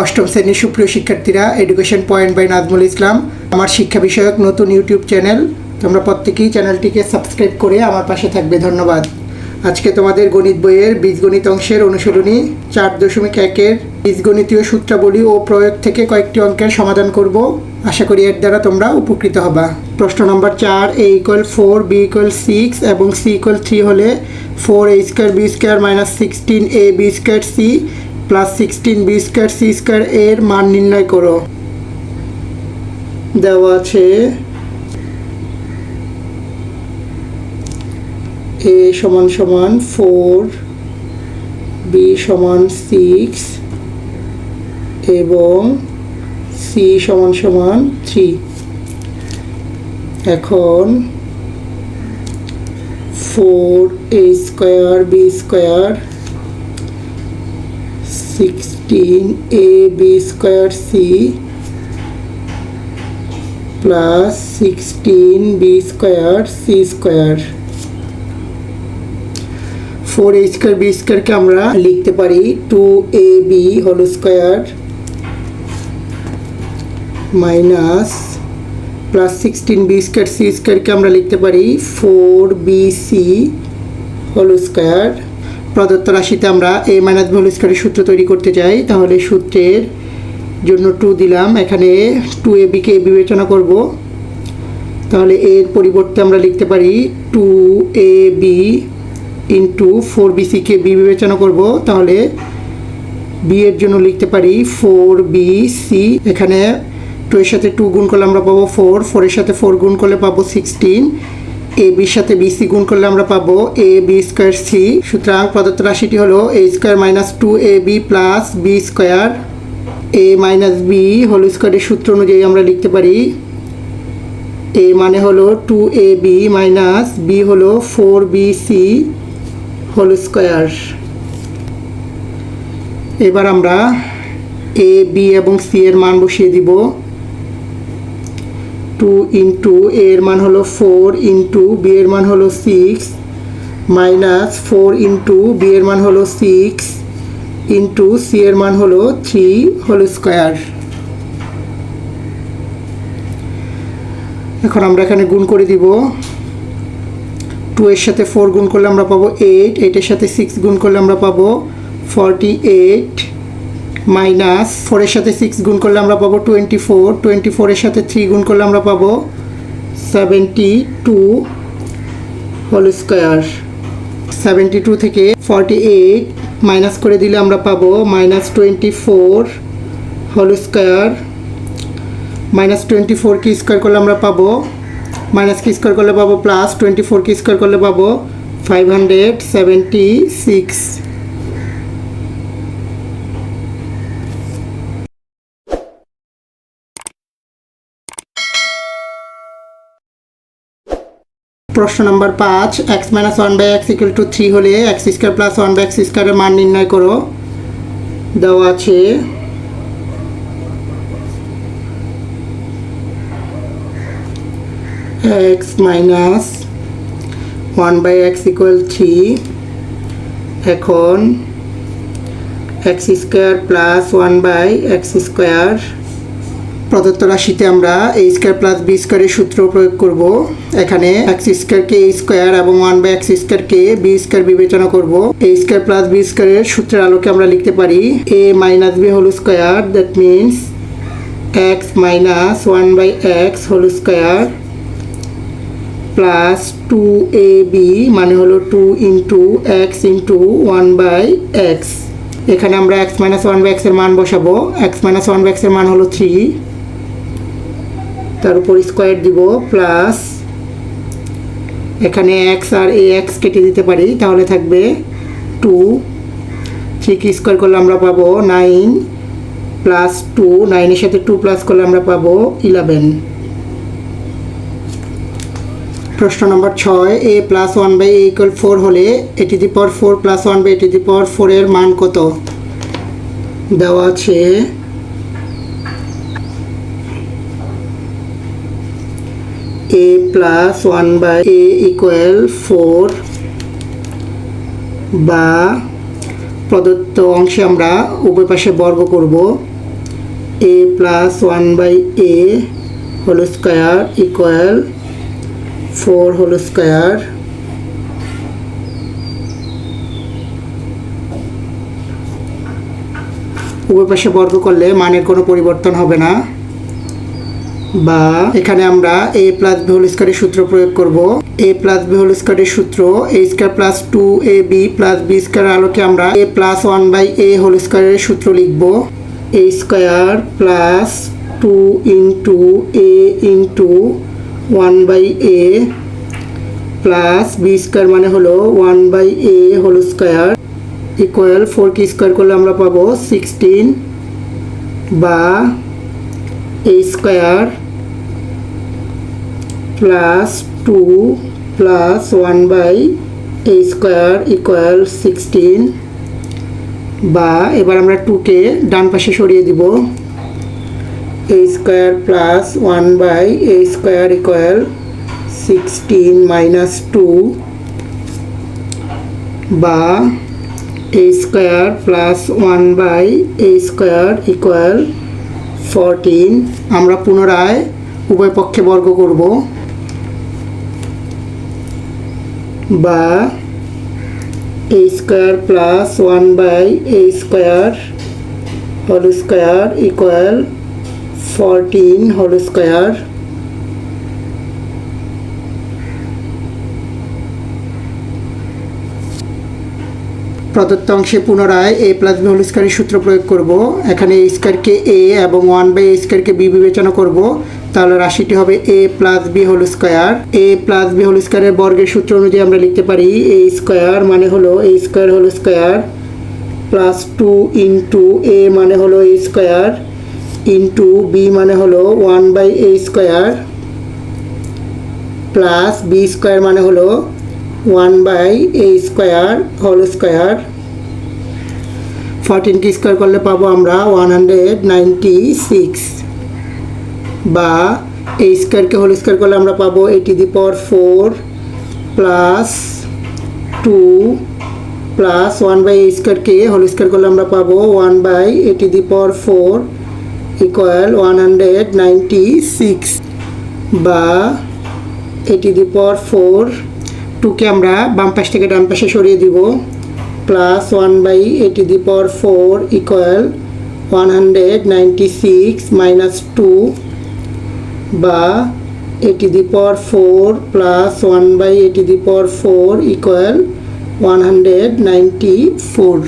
অষ্টম শ্রেণির সুপ্রিয় শিক্ষার্থীরা education point by Nazmul Islam আমার শিক্ষা বিষয়ক নতুন ইউটিউব চ্যানেল তোমরা প্রত্যেকেই চ্যানেলটিকে সাবস্ক্রাইব করে আমার পাশে থাকবে। ধন্যবাদ। আজকে তোমাদের গণিত বইয়ের বীজগণিত অংশের অনুশীলনী চার দশমিক একের বীজগণিতীয় সূত্রাবলী ও প্রয়োগ থেকে কয়েকটি অঙ্কের সমাধান করব। আশা করি এর দ্বারা তোমরা উপকৃত হবা। প্রশ্ন নম্বর চার A equal four B equal six এবং সি ইকুয়াল থ্রি হলে four A square B square minus sixteen A B square C plus sixteen B square C square এর মান নির্ণয় করো। দেওয়া আছে এ সমান সমান ফোর, বি সমান সিক্স এবং সি সমান সমান থ্রি। এখন four A square B square sixteen A B square C plus sixteen B square C square four A square B স্কোয়ারকে আমরা লিখতে পারি two A B whole square minus plus sixteen B square C স্কোয়ারকে আমরা লিখতে পারি four B C whole square প্রদত্ত রাশিতে আমরা এ মাইনাস হোল স্কোয়ারের সূত্র তৈরি করতে চাই, তাহলে সূত্রের জন্য টু দিলাম। এখানে টু এ বিকে বিবেচনা করব। তাহলে এর পরিবর্তে আমরা লিখতে পারি two A B into four বিসিকে B বিবেচনা করব। তাহলে বি এর জন্য লিখতে পারি ফোর বি সি এখানে টু এর সাথে টু গুণ করলে আমরা পাবো ফোর ফোরের সাথে ফোর গুণ করলে পাবো সিক্সটিন এ বির সাথে বি সি গুণ করলে আমরা পাবো এ বি স্কোয়ার সি সুতরাং প্রদত্ত রাশিটি হলো A square minus two A B plus B square A minus B whole স্কোয়ারের সূত্র অনুযায়ী আমরা লিখতে পারি। এ মানে হলো two A B minus B হলো four B C whole square এবার আমরা এ বি এবং সি এর মান বসিয়ে দিব। টু ইন্টু এর মান হলো ফোর ইন্টু বি এর মান হলো six minus four into B এর মান হলো সিক্স ইন্টু সি এর মান হলো থ্রি হোল স্কোয়ার এখন আমরা এখানে গুণ করে দিব। টু এর সাথে ফোর গুণ করলে আমরা পাবো এইট এইটের সাথে সিক্স গুণ করলে আমরা পাবো ফর্টি এইট মাইনাস ফোরের সাথে সিক্স গুণ করলে আমরা পাবো টোয়েন্টি ফোর টোয়েন্টি ফোরের সাথে থ্রি গুণ করলে আমরা পাবো seventy two whole square seventy two থেকে ফর্টি এইট মাইনাস করে দিলে আমরা পাবো minus twenty four whole square minus twenty four কি স্কোয়ার করলে আমরা পাবো মাইনাস কি স্কোয়ার করলে পাবো প্লাস টোয়েন্টি ফোর কি স্কোয়ার করলে পাবো ফাইভ হান্ড্রেড সেভেন্টি সিক্স প্রশ্ন নম্বর পাঁচ X minus one by X equal to three হলে X square plus one by X স্কোয়ারের মান নির্ণয় করো। দেওয়া আছে। X minus one by X equal three এখন X square plus one by X square প্রদত্ত রাশিতে আমরা এ স্কোয়ার প্লাস বি স্কোয়ারের সূত্র প্রয়োগ করব। এখানে এক্স স্কোয়ারকে এ স্কোয়ার এবং ওয়ান বাই এক্স স্কোয়ারকে বি স্কোয়ার বিবেচনা করব। এ স্কোয়ার প্লাস বি স্কোয়ারের সূত্রের আলোকে আমরা লিখতে পারি A minus B whole square that means X minus one by X whole square plus two A B মানে হলো two into X into one by X এখানে আমরা এক্স মাইনাস ওয়ান বাই এক্সের মান বসাবো। এক্স মাইনাস ওয়ান বাই এক্সের মান হলো থ্রি তার উপর স্কোয়ার দিব প্লাস এখানে এক্স আর এ এক্স কেটে দিতে পারি, তাহলে থাকবে টু থ্রি কি স্কোয়ার করলে আমরা পাবো নাইন প্লাস টু নাইনের সাথে টু প্লাস করলে আমরা পাবো ইলেভেন প্রশ্ন নম্বর ছয় A plus one by A equal four হলে এটি দি পর four plus one by A to দি পর ফোরের মান কত? দেওয়া আছে A plus one by A equal four বা প্রদত্ত অংশে আমরা উভয় পাশে বর্গ করব। A plus one by A whole square equal four whole square উভয় পাশে বর্গ করলে মানের কোনো পরিবর্তন হবে না। বা এখানে আমরা এ প্লাস বি হোল স্কোয়ারের সূত্র প্রয়োগ করব। এ প্লাস বি হোল স্কোয়ারের সূত্র A square plus two A B plus B square আলোকে আমরা A plus one by A whole স্কোয়ারের সূত্র লিখব। A square plus two into A into one by A plus B square মানে হলো one by A whole square equal four কি square করলে আমরা পাবো সিক্সটিন বা A square plus two plus one by A square equal sixteen বা এবার আমরা টুকে ডান পাশে সরিয়ে দিব। A square plus one by A square equal sixteen minus two বা A square plus one by A square equal fourteen আমরা পুনরায় উভয় পক্ষে বর্গ করব। বা A square plus one by A square whole square equal fourteen whole square প্রদত্ত অংশে পুনরায় এ প্লাস বি হোল স্কোয়ারের সূত্র প্রয়োগ করব। এখানে এ স্কোয়ারকে এ এবং ওয়ান বাই এ স্কোয়ারকে বি বিবেচনা করব। তাহলে রাশিটি হবে A plus B whole square A plus B whole স্কোয়ারের বর্গের সূত্র অনুযায়ী আমরা লিখতে পারি এ স্কোয়ার মানে হলো A square whole square plus two into A মানে হলো এ স্কোয়ার ইন্টু বি মানে হলো one by A square plus B square মানে হলো one by A square whole square. ফরটিনকে square করলে পাবো আমরা ওয়ান হান্ড্রেড নাইনটি সিক্স বা এ স্কোয়ারকে হোল স্কোয়ার করলে আমরা পাবো A to the power four plus two plus one by A স্কোয়ারকে হোল স্কোয়ার করলে আমরা পাবো one by A to the power four equal one hundred ninety six বা এইটি দি পাওয়ার ফোর টুকে আমরা বাম পাশ থেকে ডান পাশে সরিয়ে দিব। Plus one by A to the power four equal one hundred ninety six minus two বা A to the power four plus one by A to the power four equal one hundred ninety four.